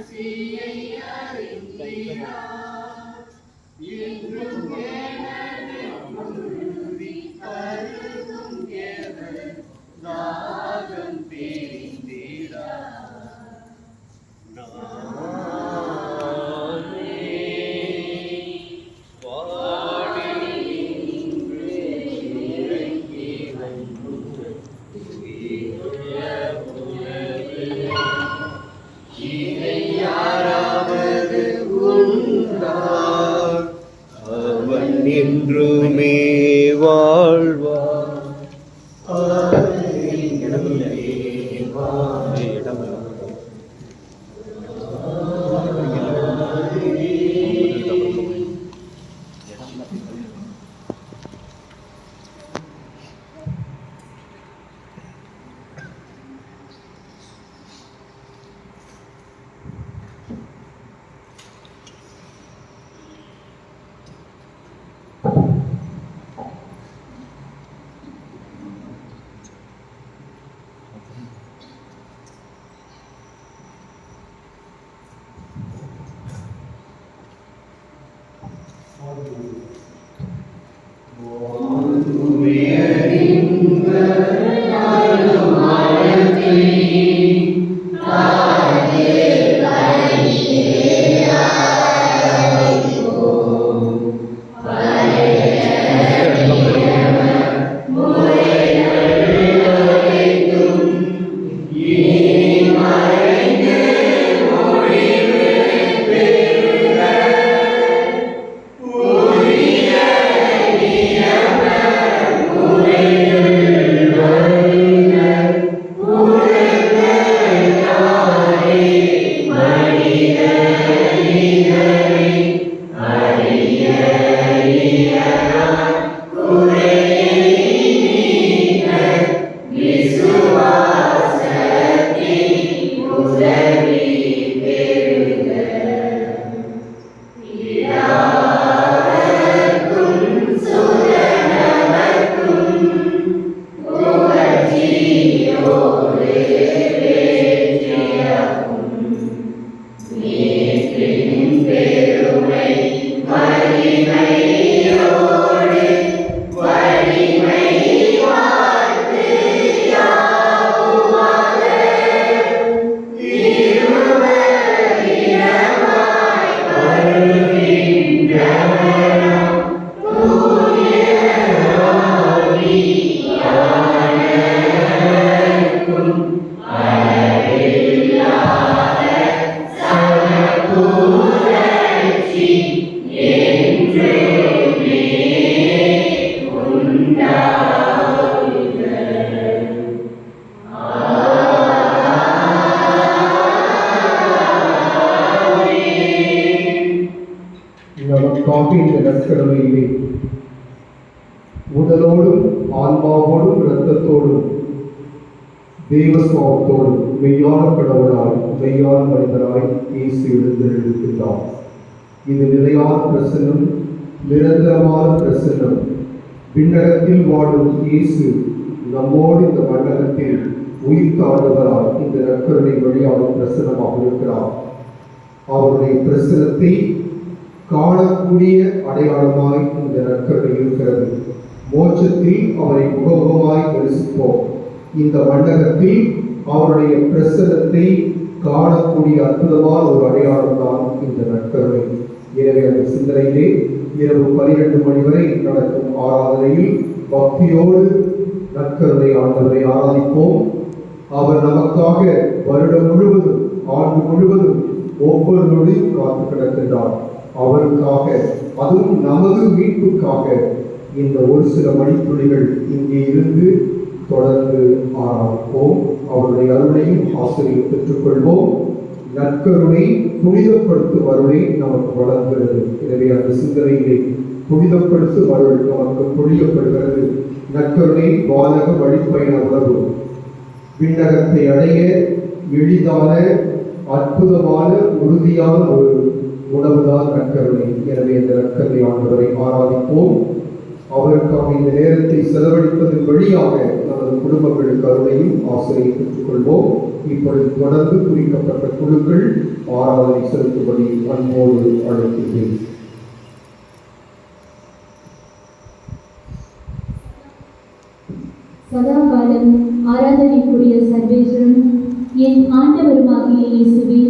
பசியை அறிந்தீரா இன்றும் வாழ்வார் நமக்காக இந்த நற்கடமையிலே உடலோடும் ஆன்மாவோடும் இரத்தத்தோடும் தேவஸ்வாவத்தோடும் மெய்யான கடவுளாய் மெய்யான மனிதராய் இயேசு எழுந்திருக்கின்றார் இது நிலையான பிரசன்னம் நிரந்தரமான பிரசனம் விண்ணகத்தில் வாழும் இயேசு நம்மோடு இந்த மண்டலத்தில் உயிர் தாழ்வதால் இந்த நற்கருணை வழியாக பிரசனமாக இருக்கிறார். அவருடைய பிரசனத்தை காணக்கூடிய அடையாளமாய் இந்த நற்கருணை இருக்கிறது. மோட்சத்தில் அவரை முகமுகமாய் தரிசிப்போம். இந்த மண்டலத்தில் அவருடைய பிரசனத்தை காணக்கூடிய அற்புதமான ஒரு அடையாளம் தான் இந்த நற்கருணை. எனவே அந்த சிந்தனையிலே இரவு பனிரெண்டு மணி வரை நடக்கும் ஆராதனையில் பக்தியோடு நற்கருணை ஆண்டவரை ஆராதிப்போம். அவர் நமக்காக வருடம் முழுவதும் ஆண்டு முழுவதும் ஒவ்வொரு நொடியும் காத்து கிடக்கின்றார். அவருக்காக அதுவும் நமது மீட்புக்காக இந்த ஒரு சில மணித்துளிகள் இங்கே இருந்து தொடர்ந்து ஆராய்ப்போம். அவருடைய அருளையும் ஆசிரியை பெற்றுக்கொள்வோம். நற்கருணை புனிதப்படுத்தும் அருளை நமக்கு வழங்குகிறது. எனவே அந்த சிந்தனையிலே புனிதப்படுத்தும் அருள் நமக்கு புனிதப்படுகிறது. நற்கருணை வானக வழிப்பயண உணவு விண்ணகத்தை அடைய எளிதான அற்புதமான உறுதியான ஒரு உணவுதான் நற்கருணை எனவே இந்த நற்கருணை ஆண்டவரை ஆராதிப்போம். அவருக்காக இந்த நேரத்தை செலவழிப்பதன் வழியாக நமது குடும்பங்கள் கருணையும் ஆசிரியை பெற்றுக்கொள்வோம். இப்பொழுது தொடர்ந்து குறிக்கப்பட்ட குழுக்கள் ஆராதனை செலுத்தும்படி அன்போடு அழைக்கிறேன் சதாகாலம் ஆராதனைக்குரிய சர்வேஸ்வரன் என் ஆண்டவருமாகிய இயேசுவே